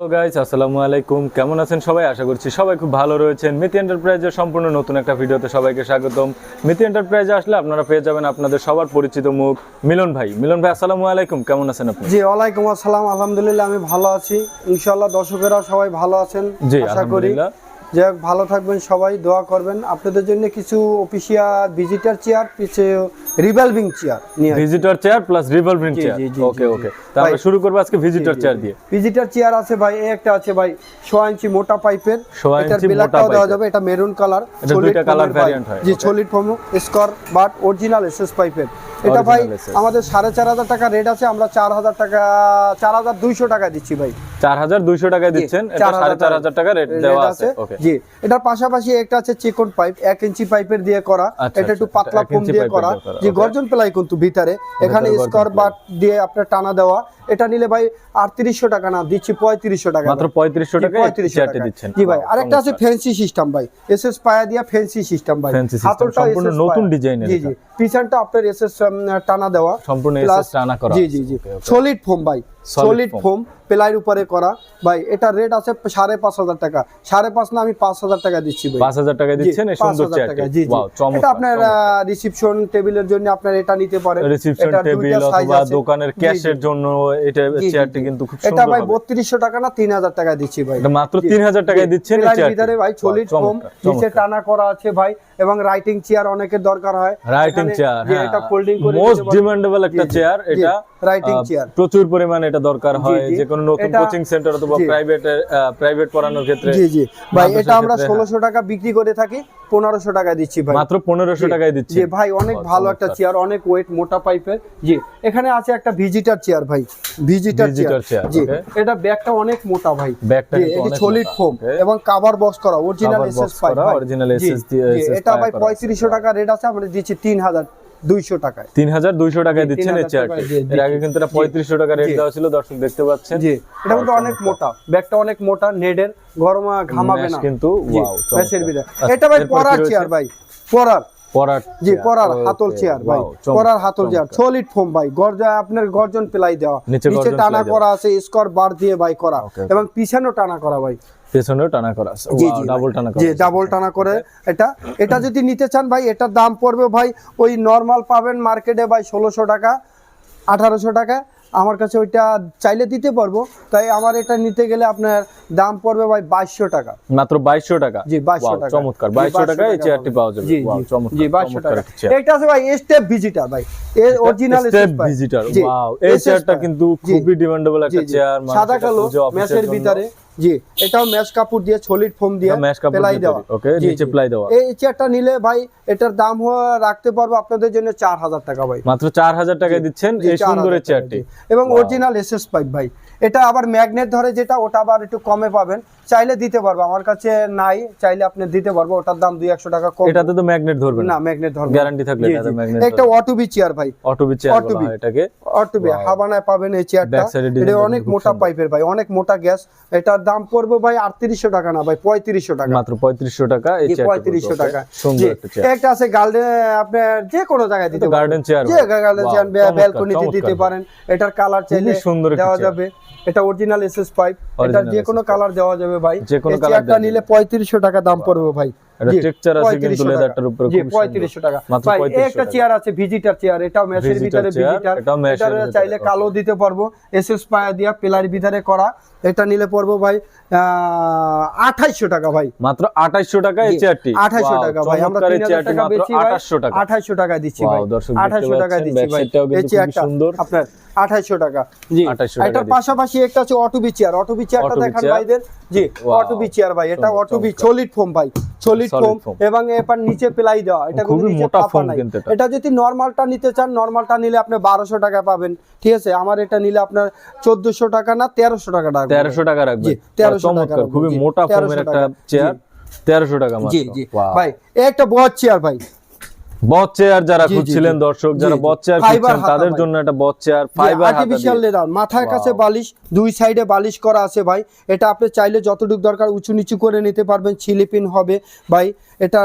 Hello guys আসসালামু আলাইকুম। কেমন আছেন সবাই? আশা করছি সবাই খুব ভালো রয়েছেন। মিতি এন্টারপ্রাইজের সম্পূর্ণ নতুন একটা ভিডিওতে সবাইকে স্বাগতম। মিতি এন্টারপ্রাইজে আসলে আপনারা পেয়ে যাবেন আপনাদের সবার পরিচিত মুখ মিলন ভাই। মিলন ভাই আসসালামু আলাইকুম। কেমন আছেন আপনি? জি ওয়ালাইকুম আসসালাম। আলহামদুলিল্লাহ আমি ভালো আছি। ইনশাআল্লাহ দর্শকেরা সবাই ভালো আছেন। জি আশা করি। আলহামদুলিল্লাহ যে ভালো থাকবেন সবাই দোয়া করবেন। আপনাদের জন্য কিছু অফিসিয়াল ভিজিটার চেয়ার কিছু রিভলভিং চেয়ার নিয়ে visitor chair plus revolving chair okay okay তাহলে শুরু করব আজকে ভিজিটর চেয়ার দিয়ে। ভিজিটার চেয়ার আছে ভাই এই একটা আছে ভাই সোয়া ইঞ্চি মোটা পাইপের মোটা বিলাকটাও দেওয়া যাবে এটা মেরুন কালার এটা দুইটা colour variant হয়, জি. সলিড ফর্ম স্কর বাট অরিজিনাল এসএস পাইপের এটা ভাই আমাদের সাড়ে চার হাজার টাকা রেট আছে আমরা চার হাজার টাকা চার হাজার দুইশো টাকা দিচ্ছি ভাই। চার হাজার দুইশো টাকায় দিচ্ছেন? সাড়ে চার হাজার টাকা রেট দেওয়া আছে। ওকে জি এটার পাশাপাশি একটা আছে চিকন পাইপ এক ইঞ্চি পাইপের দিয়ে করা। আচ্ছা, এটা একটু আচ্ছা, পাতলা এক ফোম দিয়ে করা। যে গর্জন প্লাই কিন্তু ভিতরে। এখানে স্কোয়ার বাট দিয়ে আপনার টানা দেওয়া। এটা নিলে ভাই আটত্রিশশো টাকা না দিচ্ছি পঁয়ত্রিশশো টাকা। মাত্র পঁয়ত্রিশশো টাকা পঁয়ত্রিশশো টাকা দিচ্ছেন। জি ভাই আরেকটা আছে। ফ্যান্সি সিস্টেম ভাই এস এস পায়া দিয়া ফ্যান্সি সিস্টেম ভাই। হাতলটা সম্পূর্ণ নতুন ডিজাইন জি জি পিছনটা আপনার এস এস টানা দেওয়া। সম্পূর্ণ এস এস টানা করা জি জি জি. সলিড ফোম ভাই। সলিড ফোম প্লাইয়ের উপরে করা। ভাই এটা রেট আছে সাড়ে পাঁচ হাজার টাকা। সাড়ে পাঁচ না আমি পাঁচ হাজার টাকা দিচ্ছি পাঁচ হাজার টাকা দিচ্ছেন? পাঁচ হাজার টাকা, জি। এটা আপনার। রিসিপশন টেবিলের জন্য আপনার এটা নিতে পারেন। রিসিপশন টেবিল অথবা দোকানের ক্যাশের জন্য এটা চেয়ারটি কিন্তু খুব সুন্দর এটা ভাই হবে। বত্রিশশো টাকা না তিন হাজার টাকা দিচ্ছি ভাই। এটা মাত্র জি, 3000 টাকায় দিচ্ছেন এই চেয়ারটি। ভিতরে ভাই সলিড ফোম নিচে টানা করা আছে ভাই। এবং রাইটিং চেয়ার অনেকের দরকার হয়। রাইটিং চেয়ার হ্যাঁ এটা ফোল্ডিং করে মোস্ট ডিমান্ডেবল একটা চেয়ার এটা আহ, chair। প্রচুর পরিমাণে এটা দরকার হয় যে কোনো নতুন কোচিং সেন্টার অথবা প্রাইভেট প্রাইভেট পড়ানোর ক্ষেত্রে জি জি। ভাই এটা আমরা ক্ষেত্রে, হ্যাঁ। ষোলোশো টাকা বিক্রি করে থাকি পনেরোশো টাকায় দিচ্ছি ভাই। মাত্র পনেরোশো জি, টাকায় দিচ্ছি। জি ভাই অনেক ভালো একটা চেয়ার অনেক ওয়েট মোটা পাইপের জি এখানে আছে একটা ভিজিটার চেয়ার ভাই। ভিজিটার চেয়ার জি এটা ব্যাগটা অনেক মোটা ভাই। ব্যাগটা অনেক সলিড ফোম এবং কাভার বক্স করা original SS pipe original SS দিয়ে এটা ভাই পঁয়ত্রিশশো টাকা রেট আছে আমরা দিচ্ছি তিন হাজার দুইশো টাকায়। তিন হাজার দুইশো টাকায় দিচ্ছেন এই চেয়ারটি টাকায়, জি, জি, এর আগে কিন্তু এটা পঁয়ত্রিশশো টাকা রেট দেওয়া ছিল দর্শক দেখতে পাচ্ছেন। জি এটা কিন্তু অনেক মোটা। ব্যাগটা অনেক মোটা নেডের গরম ঘামাবে না। কিন্তু, জি, wow, চমৎকার। মেশের ভিতরে আচ্ছা, এটা ভাই পরার চেয়ার ভাই পরার। পরার জি পরার হাতল চেয়ার ভাই পরার হাতল চেয়ার সলিড ফোম ভাই গর্জা আপনার গর্জন প্লাই দেওয়া। নিচে টানা করা আছে স্কর বার দিয়ে ভাই করা. এবং পিছনেও টানা করা ভাই। পেছনেও টানা করা আছে। জি জি ডাবল টানা করা জি ডাবল টানা করে এটা। এটা যদি নিতে চান ভাই এটার দাম পড়বে ভাই ওই নর্মাল পাবেন মার্কেটে ভাই ষোলোশো টাকা আঠারোশো টাকা। আমার কাছে ওইটা চাইলে দিতে পারব তাই আমার এটা নিতে গেলে আপনার দাম পড়বে ভাই বাইশশো টাকা। মাত্র বাইশশো টাকা? জি বাইশশো টাকা। চমৎকার। বাইশশো টাকায় এই চেয়ারটি পাওয়া যাবে। জি জি। বাইশশো টাকা। এটা আছে ভাই স্টেপ ভিজিটার ভাই। এর অরিজিনাল স্টেপ ভিজিটার ওয়াও এই চেয়ারটা কিন্তু খুবই ডিমান্ডেবল একটা চেয়ার সাদা কালো ম্যাচের ভিতরে। জি এটাও ম্যাচ কাপড় দিয়ে সলিড ফোম দিয়ে এটা কাপড় প্লাই দেওয়া। জি, নিচে ply দেওয়া। এই চেয়ারটা নিলে ভাই এটার দাম রাখতে পারব আপনাদের জন্য চার হাজার টাকা ভাই। মাত্র টাকায় দিচ্ছেন এই 4000 সুন্দর চেয়ারটি এবং অরিজিনাল এসএস পাইপ ভাই। এটা আবার ম্যাগনেট ধরে যেটা ওটা আবার একটু কমে পাবেন। চাইলে দিতে পারব আমার কাছে নাই চাইলে আপনি দিতে পারব ওটার দাম দুই একশো টাকা কম। এটাতে তো ম্যাগনেট ধরবে না। ম্যাগনেট ধরবে Guarantee থাকলে magnet একটা অটোবি চেয়ার ভাই। অটোবি চেয়ার বলা। হয় এটাকে। অটোবি হাবানায় পাবেন এই চেয়ারটা এটা অনেক মোটা পাইপের ভাই অনেক মোটা গ্যাস এটার দাম পড়বে ভাই আটত্রিশশো টাকা না ভাই পঁয়ত্রিশশো টাকা। মাত্র পঁয়ত্রিশশো টাকা পঁয়ত্রিশশো টাকা। একটা আছে গার্ডেন আপনার যে কোনো জায়গায় দিতে গার্ডেন চেয়ার যে গার্ডেন চেয়ার ব্যালকনিতে দিতে পারেন। এটার কালার চাইলে সুন্দর দেওয়া যাবে। এটা অরিজিনাল এসএস পাইপ এটা যে কোনো কালার দেওয়া যাবে ভাই। যে কোনো দেওয়া নিলে পঁয়ত্রিশশো টাকা দাম পড়বে ভাই। এটা texture আছে কিন্তু 3500 টাকা। উপরে জি খুব সুন্দর। পঁয়ত্রিশশো টাকা। ভাই একটা। চেয়ার আছে ভিজিটার চেয়ার এটা ম্যাচের ভিতরে ভিজিটার। এটাও mesh এর এটা চাইলে কালো দিতে পারব। এসএস পায়া দিয়া পিলার ভিতরে করা। এটা নিলে পড়ব ভাই আঠাইশশো টাকা ভাই। মাত্র আঠাইশশো টাকা এই চেয়ারটি। 2800 টাকা ভাই আমরা 3000 টাকা বেচি 2800 টাকা। 2800 টাকা দিচ্ছি ভাই। 2800 টাকা দিচ্ছি ভাই। side টাও কিন্তু এই চেয়ারটা আপনার 2800 টাকা। জি 2800 এটার পাশাপাশি একটা আছে অটোবি চেয়ার অটোবি চেয়ারটা দেখান ভাইদের। জি অটোবি চেয়ার ভাই এটা অটোবি। সলিড ফোম ভাই। সলিড ফোম এবং এবার নিচে প্লাই দেওয়া। এটা খুবই মোটা কিন্তু এটা। যদি নরমালটা নিতে চান নরমালটা নিলে আপনি 1200 টাকা পাবেন। ঠিক আছে? আমার এটা নিলে আপনার 1400 টাকা না 1300 টাকা রাখব। ভাই। তেরোশো টাকা রাখবে জি, 1300 টাকা খুবই মোটা 1300 ফোমের একটা চেয়ার। তেরোশো টাকা মাত্র। জি। জি ভাই একটা বড় চেয়ার ভাই। বট চেয়ার যারা খুঁজছিলেন দর্শক যারা। বট চেয়ার খুঁজছেন তাদের জন্য একটা বট চেয়ার ফাইবার আর্টিফিশিয়াল লেদার মাথার কাছে বালিশ দুই সাইডে বালিশ করা আছে ভাই। এটা আপনি চাইলে যতটুকু দরকার উঁচু নিচু করে নিতে পারবেন ছিলিপিন হবে। ভাই এটা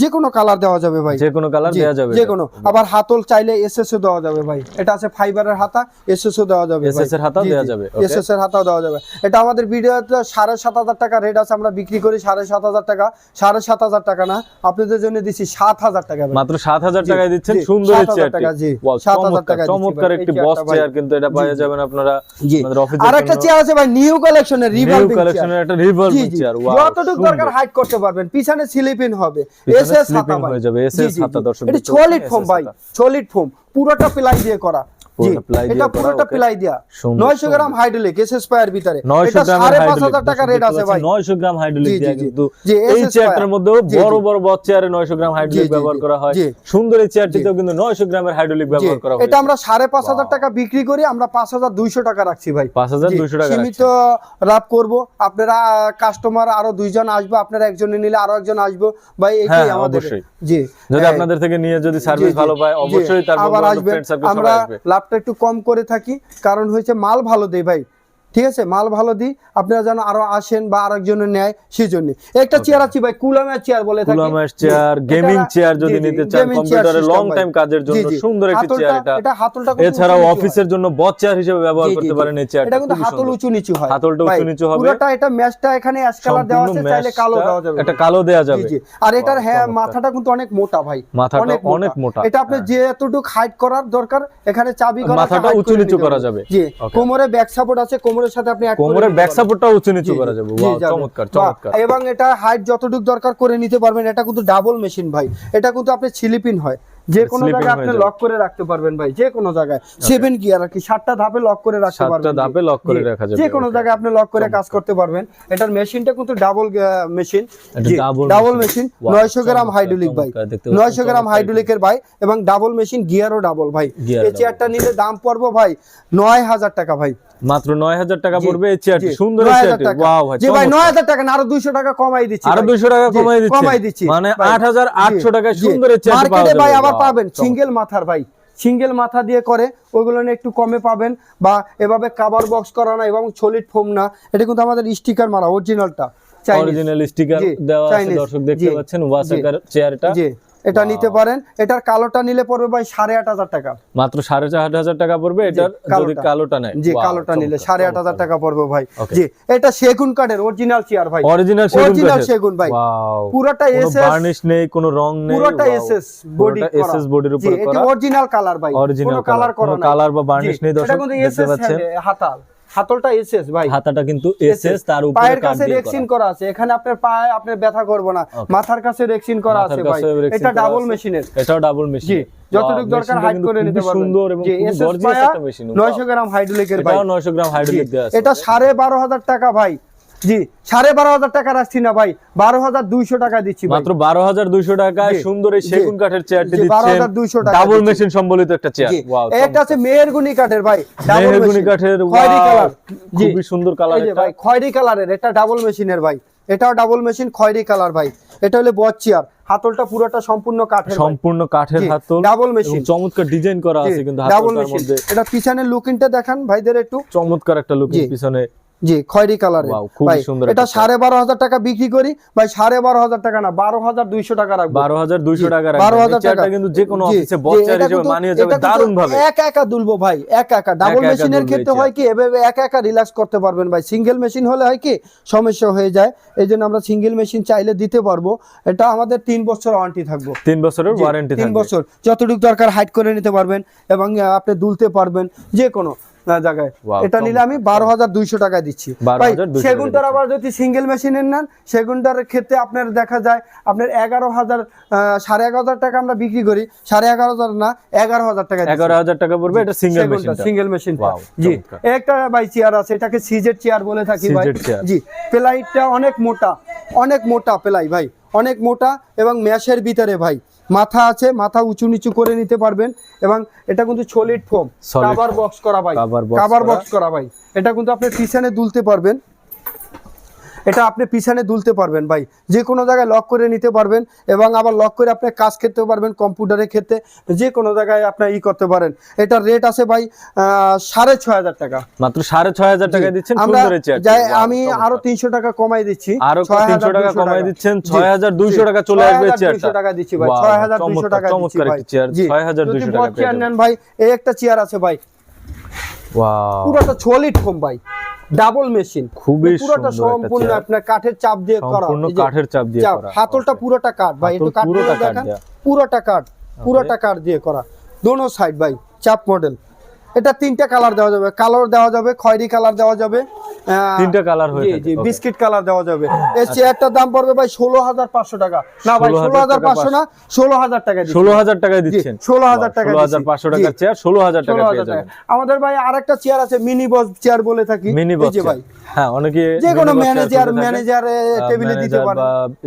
যে কোনো কালার দেওয়া যাবে ভাই। যে কোনো কালার দেওয়া যাবে। যে কোনো আবার হাতল চাইলে এসএসও দেওয়া যাবে ভাই। এটা আছে ফাইবারের হাতা এসএসও দেওয়া যাবে SS এর হাতাও দেওয়া যাবে, এসএস এর হাতাও দেওয়া যাবে। এটা আমাদের ভিডিওতে সাড়ে সাত হাজার টাকা রেট আছে আমরা বিক্রি করি সাড়ে সাত হাজার টাকা। সাড়ে সাত হাজার টাকা না আপনাদের জন্য দিচ্ছি সাত হাজার টাকা। মাত্র সাত হাজার জি, টাকায় দিচ্ছেন। সুন্দর চেয়ারটি 7,000 চমৎকার একটি বস চেয়ার কিন্তু এটা পাওয়া যাবেন আপনারা আমাদের আর একটা চেয়ার আছে ভাই নিউ কালেকশনের নিউ কালেকশনের একটা রিভলভিং চেয়ার যতটুকু দরকার হাইট করতে পারবেন। পিছনে স্লিপিং হবে। এসএস slip হাতা হয়ে যাবে, এসএস SS জি, হাতা জি। দর্শক এটা সলিড ফোম ভাই। সলিড ফোম পুরোটা প্লাই দিয়ে করা। জি পুরোটা ply দিয়ে এটা পুরোটা প্লাই দেয়া। 900 গ্রাম হাইড্রোলিক এসএস পায়ের ভিতরে। 900 এটা গ্রামের সাড়ে পাঁচ হাইড্রোলিক টাকা রেট আছে ভাই। 900 গ্রাম হাইড্রোলিক জি, জি, দেয়া জি। কিন্তু এই চেয়ারটার মধ্যেও জি, বড় বড় চেয়ারে 900 গ্রাম হাইড্রোলিক ব্যবহার করা হয়। সুন্দর এই চেয়ারটিতেও কিন্তু 900 গ্রামের হাইড্রোলিক ব্যবহার করা হয় এটা আমরা সাড়ে পাঁচ হাজার টাকা বিক্রি করি আমরা পাঁচ হাজার দুইশো টাকা রাখছি ভাই। 5200 টাকা সীমিত লাভ করব। আপনারা কাস্টমার আরও দুইজন আসবে আপনারা একজনে নিলে আরও একজন আসবে। ভাই হ্যাঁ, আমাদের জি যদি হ্যাঁ। আপনাদের থেকে নিয়ে যদি সার্ভিস ভালো পায় অবশ্যই তার ফ্রেন্ড সার্কেল আমরা সবাই একটু কম করে থাকি। কারণ হয়েছে মাল ভালো দেয় ভাই। ঠিক আছে? মাল ভালো দিই আপনারা যেন আরও আসেন বা আরেকজনে নেয় সেই জন্য একটা চেয়ার আছে ভাই কুলামের চেয়ার বলে থাকি। কুলামের চেয়ার গেমিং চেয়ার যদি নিতে চান কম্পিউটারে লং টাইম কাজের জন্য। সুন্দর একটি চেয়ার এটা। এটা হাতলটা খুব এছাড়াও অফিসের জন্য বট চেয়ার হিসেবে ব্যবহার করতে পারেন এই চেয়ারটা এটা কিন্তু হাতল উঁচু নিচু হয়। হাতলটা উঁচু নিচু হবে। পুরোটা এটা ম্যাচটা এখানে অ্যাশ কালার দেওয়া আছে চাইলে কালো দেওয়া যাবে। একটা কালো দেওয়া যাবে। আর এটার হ্যাঁ মাথাটা কিন্তু অনেক মোটা ভাই। মাথাটা অনেক মোটা, এটা আপনি। যে এতটুকু হাইট করার দরকার এখানে চাবি করা মাথাটা উঁচু নিচু করা যাবে। জি কোমরে ব্যাক সাপোর্ট আছে কোমরের সাথে আপনি কোমরের ব্যাক পারবেন। সাপোর্টটাও উঁচু নিচু করা যাবে। যাবে। চমৎকার চমৎকার। এবং এটা হাইট যতটুকু দরকার করে নিতে পারবেন এটা কিন্তু ডাবল মেশিন ভাই। এটা কিন্তু আপনি স্লিপিং হয়। যে কোনো জায়গায় আপনি লক করে রাখতে পারবেন ভাই যে কোনো জায়গায়। সেভেন গিয়ার আর কি সাতটা ধাপে লক করে রাখতে পারবেন। জি। ধাপে lock করে রাখা যাবে, যে কোনো জায়গায় আপনি লক করে কাজ করতে পারবেন। এটার মেশিনটা কিন্তু double machine double machine Wow, নয়শো গ্রাম চমৎকার, হাইড্রোলিক ভাই। চমৎকার, দেখতে পাচ্ছেন, নয়শো গ্রাম চমৎকার হাইড্রোলিকের ভাই এবং ডাবল মেশিন গিয়ারও ডাবল ভাই। এই চেয়ারটা নিলে দাম পড়ব ভাই নয় হাজার টাকা ভাই। মাত্র 9000 টাকা পড়বে এই চেয়ারটি সুন্দর চেয়ারটি ওয়াও ভাই জি ভাই চমৎকার। নয় হাজার টাকা না আরও দুইশো টাকা কমাই দিচ্ছি আরও 200 টাকা কমাই দিচ্ছেন কমাই দিচ্ছি। মানে 8800 জি, টাকায় সুন্দর এই চেয়ারটি মার্কেটে ভাই আবার পাবেন সিঙ্গেল মাথার ভাই। সিঙ্গেল মাথা দিয়ে করে নিয়ে একটু কমে পাবেন বা এভাবে কাভার বক্স করা না এবং সলিড ফোম না। এটা কিন্তু আমাদের স্টিকার মারা অরিজিনালটা অরিজিনাল স্টিকার দেওয়া আছে দর্শক দেখতে পাচ্ছেন ওয়াসাকার চেয়ারটা জি। এটা নিতে পারেন। এটার কালোটা নিলে পড়বে ভাই সাড়ে আট হাজার টাকা। মাত্র সাড়ে চার হাজার টাকা পড়বে এটার যদি কালোটা। নেয়। জি কালোটা নিলে সাড়ে আট হাজার। টাকা পড়বে ভাই। জি এটা সেগুন কাঠের অরিজিনাল চেয়ার ভাই। অরিজিনাল কাঠের। সেগুন ভাই। পুরোটা কোনো SS বার্নিশ নেই কোনো রং নেই পুরোটা এসএস বডি SS বডির উপরে এটা অরিজিনাল কালার ভাই। অরিজিনাল কালার করা। কালার বা বার্নিশ নেই এটা দর্শক কিন্তু দেখতে এসএস পাচ্ছেন? হাতাল। হাতলটা এসএস ভাই। হাতাটা কিন্তু এসএস তার উপরে পায়ের কাছে রেক্সিন করা। আছে। এখানে আপনার পায়ে আপনার ব্যথা করবে না। মাথার কাছে রেক্সিন করা আছে ভাই। এটা ডাবল মেশিনের এটা ডাবল মেশিন যতটুকু দরকার হাইড করে নিতে পারবেন। সুন্দর এবং গর্জিয়াস একটা মেশিন 900 গ্রাম হাইড্রোলিকের ভাই 900 গ্রাম হাইড্রোলিক দেওয়া আছে। এটা সাড়ে বারো হাজার টাকা ভাই। জি সাড়ে বারো হাজার টাকা রাখছি না ভাই বারো হাজার দুইশো টাকা দিচ্ছি মাত্র বারো হাজার দুইশো টাকায় সুন্দর এই সেগুন কাঠের চেয়ারটি জি, দিচ্ছেন। 12,200 টাকা ডাবল মেশিন সম্বলিত একটা চেয়ার একটা আছে মেহেরগুনি কাঠের ভাই machine, কাঠের খয়েরি কালার। খুবই সুন্দর কালার ভাই খয়েরি কালারের এটা ডাবল মেশিনের ভাই। এটাও ডাবল মেশিন খয়েরি কালার ভাই। এটা হলো বট চেয়ার হাতলটা পুরোটা সম্পূর্ণ কাঠের সম্পূর্ণ কাঠের হাতল। এবং machine। চমৎকার ডিজাইন করা আছে কিন্তু ডাবল হাতলটার মেশিন মধ্যে। এটা পিছনের লুকিংটা দেখান ভাইদের একটু। চমৎকার একটা লুক। পিছনে। জি খয়েরি কালারের ভাই এটা সাড়ে বারো হাজার টাকা বিক্রি করি। ভাই সাড়ে বারো হাজার টাকা না বারো হাজার দুইশো টাকা রাখব। বারো হাজার দুইশো টাকা 12,000 চেয়ারটা টাকা। কিন্তু যে কোনো অফিসে মানিয়ে যাবে দারুণ ভাবে। একা একা দুলবো ভাই একা একা। ডাবল মেশিনের ক্ষেত্রে হয় কি এভাবে একা একা রিল্যাক্স করতে পারবেন ভাই। সিঙ্গেল মেশিন হলে হয় কি সমস্যা হয়ে যায়। এই জন্য আমরা সিঙ্গেল মেশিন চাইলে দিতে পারব। এটা আমাদের তিন বছর ওয়ারেন্টি থাকব। তিন বছরের ওয়ারেন্টি তিন বছর। যতটুকু দরকার হাইট করে নিতে পারবেন এবং আপনি দুলতে পারবেন যে কোনো জায়গায়। এটা নিলে আমি বারো হাজার দুইশো টাকায় দিচ্ছি। 12,200 ভাই টাকা সেগুনটার আবার যদি সিঙ্গেল মেশিনের নেন সেগুনটার ক্ষেত্রে আপনার দেখা যায় আপনার এগারো হাজার সাড়ে এগারো হাজার টাকা আমরা বিক্রি করি। সাড়ে এগারো হাজার না এগারো হাজার টাকা এগারো হাজার টাকা পড়বে এটা সিঙ্গেল মেশিন সিঙ্গেল মেশিন জি। একটা ভাই চেয়ার আছে এটাকে সিজের চেয়ার বলে থাকি ভাই। জি অনেক মোটা অনেক মোটা প্লাই ভাই। অনেক মোটা এবং ম্যাশের ভিতরে ভাই। মাথা আছে মাথা উঁচু নিচু করে নিতে পারবেন এবং এটা কিন্তু সলিড ফোম কাভার বক্স করা ভাই। কাভার বক্স করা ভাই। এটা কিন্তু আপনি পিছনে দুলতে পারবেন। এটা আপনি পিছনে দুলতে পারবেন ভাই। যে কোনো জায়গায় লক করে নিতে পারবেন এবং আবার লক করে আপনি কাজ খেতে পারবেন কম্পিউটারের ক্ষেত্রে যে কোনো জায়গায় আপনি ই করতে পারেন। এটার রেট আছে ভাই সাড়ে ছয় হাজার টাকা। মাত্র সাড়ে ছয় হাজার টাকা দিচ্ছেন আমরা আমি আরও তিনশো টাকা কমাই দিচ্ছি। আরও 300 টাকা 6,200 কমাই দিচ্ছেন, জি, 6,200 জি, টাকা চলে আসবে 6,200 চেয়ারটা। টাকা দিচ্ছি ভাই। Wow, 6,200 চমৎকার, টাকা দিচ্ছি চমৎকার চেয়ার, জি, 6,200 যদি টাকা চেয়ার নেন ভাই এই একটা চেয়ার আছে ভাই। পুরোটা সলিড ফোম ভাই। Double machine. খুবই পুরোটা সম্পূর্ণ আপনার কাঠের চাপ দিয়ে করা। সম্পূর্ণ কাঠের চাপ দিয়ে করা। হাতলটা পুরোটা কাঠ ভাই একটু কাঠ পুরোটা কাঠ পুরোটা কাঠ পুরোটা কাঠ দিয়ে করা। দোনো সাইড ভাই চাপ মডেল এটা তিনটা কালার দেওয়া যাবে। কালার দেওয়া যাবে খয়েরি কালার দেওয়া যাবে তিনটা কালার হয়ে জি জি বিস্কিট কালার দেওয়া যাবে। এই চেয়ারটার দাম পড়বে ভাই ষোলো হাজার পাঁচশো টাকা। না ভাই 16,500 ষোলো হাজার পাঁচশো না ষোলো হাজার টাকা দিচ্ছি। ষোলো হাজার টাকায় দিচ্ছেন। 16,000 টাকা ষোলো হাজার পাঁচশো দিচ্ছি। টাকার চেয়ার ষোলো হাজার টাকা 16,000 পেয়ে টাকা। যাবেন। আমাদের ভাই আরেকটা চেয়ার আছে মিনি বস চেয়ার বলে থাকি। মিনি যে ভাই। হ্যাঁ অনেকে যে কোনো ম্যানেজার ম্যানেজার টেবিলে দিতে পারে।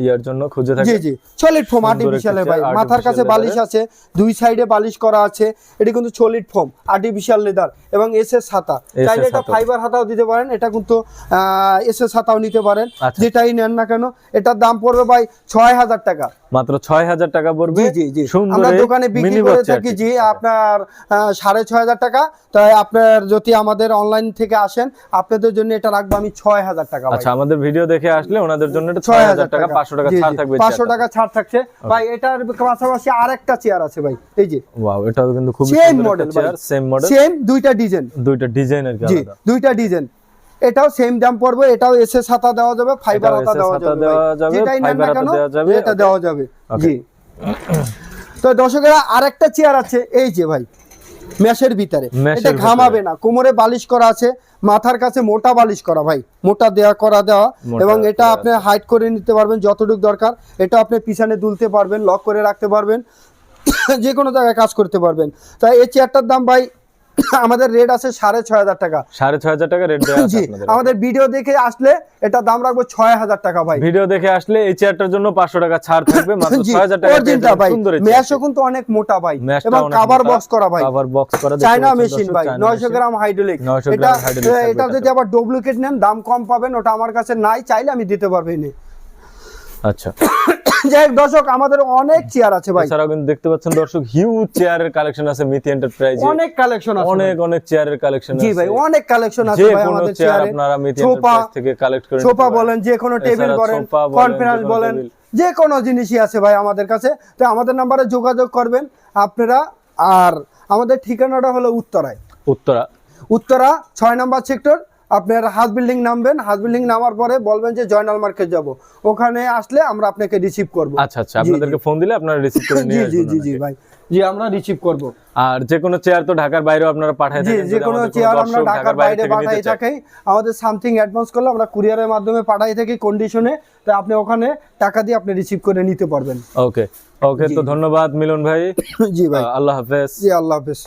ইয়ার জন্য খুঁজে থাকে। জি জি। সলিড ফোম আর্টিফিশিয়াল ভাই। মাথার কাছে বালিশ আছে দুই সাইডে বালিশ করা আছে। এটা কিন্তু সলিড ফোম আর্টিফিশিয়াল লেদার এবং এস এস হাতা। চাইলে এটা ফাইবার হাতাও দিতে পারেন এটা কিন্তু এস এস হাতাও নিতে পারেন। আচ্ছা। যেটাই নেন না কেন এটার দাম পড়বে ভাই ছয় হাজার টাকা। মাত্র ছয় হাজার টাকা পড়বে জি জি জি। আমরা দোকানে বিক্রি করে থাকি জি আপনার সাড়ে ছয় হাজার টাকা। তাই আপনার যদি আমাদের অনলাইন থেকে আসেন আপনাদের জন্য এটা রাখব আমি ছয় হাজার টাকা আচ্ছা আমাদের ভিডিও দেখে আসলে ওনাদের জন্য এটা ছয় হাজার টাকা পাঁচশো টাকা ছাড় থাকবে পাঁচশো টাকা ছাড় থাকছে। ভাই এটার পাশাপাশি আরেকটা চেয়ার আছে ভাই এই যে। ওয়াও এটাও কিন্তু খুব same model chair same model same দুইটা ডিজাইন দুইটা ডিজাইন আর কি জি দুইটা ডিজাইন এটাও সেম দাম পড়বে এটাও এসে ছাতা দেওয়া যাবে ফাইবার হাতা দেওয়া যাবে। যেটাই নেন না কেন এটা দেওয়া যাবে জি। তো দর্শকেরা আরেকটা চেয়ার আছে এই যে ভাই ম্যাশের ভিতরে। এটা ঘামাবে না কোমরে বালিশ করা আছে মাথার কাছে মোটা বালিশ করা ভাই মোটা দেয়া করা দেওয়া এবং এটা আপনি হাইট করে নিতে পারবেন যতটুকু দরকার এটা আপনি পিছনে দুলতে পারবেন লক করে রাখতে পারবেন যে কোনো জায়গায় কাজ করতে পারবেন। তাই এই চেয়ারটার দাম ভাই আমাদের রেট আছে সাড়ে ছয় হাজার টাকা। সাড়ে ছয় হাজার টাকা রেট দেওয়া জি আমাদের ভিডিও দেখে আসলে এটা দাম রাখব ছয় হাজার টাকা ভাই। ভিডিও দেখে আসলে এই চেয়ারটার জন্য পাঁচশো টাকা ছাড় থাকবে মাত্র ছয় হাজার টাকা ভাই। চেয়ারটি। কিন্তু অনেক মোটা ভাই এবং কাভার বক্স করা ভাই। cover box করা চায়না মেশিন ভাই নয়শো গ্রাম হাইড্রোলিক 900 এটা এটা যদি আবার ডুপ্লিকেট নেন দাম কম পাবেন ওটা আমার কাছে নাই চাইলে আমি দিতে পারব না আচ্ছা। যাই দর্শক আমাদের অনেক চেয়ার আছে ভাই। এছাড়াও কিন্তু দেখতে পাচ্ছেন দর্শক হিউজ চেয়ারের কালেকশন আছে মিথি এন্টারপ্রাইজ অনেক কালেকশন আছে অনেক অনেক চেয়ারের কালেকশন আছে জি ভাই অনেক কালেকশন আছে ভাই আমাদের চেয়ার আপনারা মিথি সোফা এন্টারপ্রাইজ থেকে কালেক্ট করে নিতে সোফা বলেন যে কোনো টেবিল বলেন বলেন, কনফারেন্স বলেন যে কোনো জিনিসই আছে ভাই আমাদের কাছে। তো আমাদের নাম্বারে যোগাযোগ করবেন আপনারা। আর আমাদের ঠিকানাটা হলো উত্তরায়। উত্তরা। উত্তরা ছয় নম্বর সেক্টর আপনার হাজ বিল্ডিং নামবেন হাজ বিল্ডিং নামার পরে বলবেন যে জয়নাল মার্কেট যাব। ওখানে আসলে আমরা আপনাকে রিসিভ করব। আচ্ছা আচ্ছা আপনাদেরকে ফোন দিলে আপনারা রিসিভ করে নিয়ে জি আসবেন জি জি ওনাকে। ভাই। জি আমরা রিসিভ করব। আর যে কোনো চেয়ার তো ঢাকার বাইরেও আপনারা পাঠায় জি থাকেন যে কোনো চেয়ার আমরা ঢাকার বাইরে পাঠাই থাকি আমাদের সামথিং অ্যাডভান্স করলে আমরা কুরিয়ারের মাধ্যমে পাঠাই থাকি কন্ডিশনে তো আপনি ওখানে টাকা দিয়ে আপনি রিসিভ করে নিতে পারবেন। ওকে ওকে তো ধন্যবাদ মিলন ভাই। জি ভাই। আল্লাহ হাফেজ। জি আল্লাহ হাফেজ।